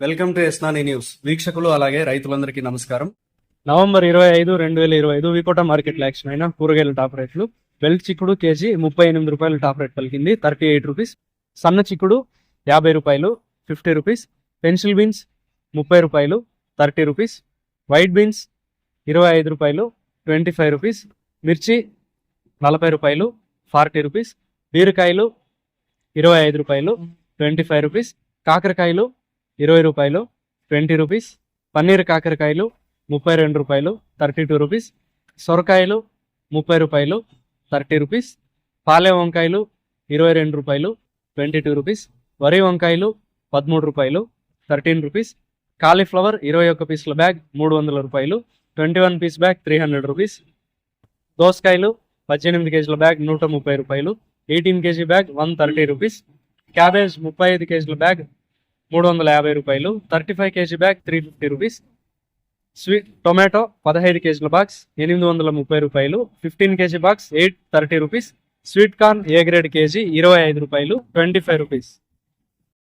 Welcome to ఎస్నాని news. వీక్షకులు అలాగే రైతులందరికీ నమస్కారం. నవంబర్ ఇరవై ఐదు రెండు వేల ఇరవై ఐదు వికోట మార్కెట్ యాక్షన్ అయిన కూరగాయల టాప్ రేట్లు. బెల్ట్ చిక్కుడు కేజీ ముప్పై ఎనిమిది రూపాయలు టాప్ రేట్ పలికింది. Thirty eight rupees. సన్న చిక్కుడు యాభై రూపాయలు ఫిఫ్టీ రూపీస్. పెన్సిల్ బీన్స్ ముప్పై రూపాయలు థర్టీ రూపీస్. వైట్ బీన్స్ ఇరవై ఐదు రూపాయలు ట్వంటీ ఫైవ్ రూపీస్. మిర్చి నలభై రూపాయలు ఫార్టీ రూపీస్. బీరకాయలు ఇరవై ఐదు రూపాయలు ట్వంటీ ఫైవ్ రూపీస్. కాకరకాయలు ఇరవై రూపాయలు ట్వంటీ రూపీస్ పన్నీర్ కాకరకాయలు ముప్పై రెండు రూపాయలు థర్టీ టూ రూపీస్ సొరకాయలు ముప్పై రూపాయలు థర్టీ రూపీస్ పాలే వంకాయలు ఇరవై రెండు రూపాయలు ట్వంటీ టూ రూపీస్ వరి వంకాయలు పదమూడు రూపాయలు థర్టీన్ రూపీస్ కాలీఫ్లవర్ ఇరవై ఒక్క పీసుల బ్యాగ్ మూడు వందల రూపాయలు twenty one piece bag three hundred rupees దోసకాయలు పద్దెనిమిది కేజీల బ్యాగ్ నూట ముప్పై రూపాయలు eighteen KG bag one thirty rupees cabbage ముప్పై ఐదు కేజీల బ్యాగ్ మూడు వందల యాభై రూపాయలు thirty five KG bag three fifty rupees. Sweet tomato పదహైదు కేజీల బాక్స్ ఎనిమిది వందల ముప్పై రూపాయలు fifteen KG box eight thirty rupees. Sweet corn A grade KG ఇరవై ఐదు రూపాయలు ట్వంటీ ఫైవ్ రూపీస్.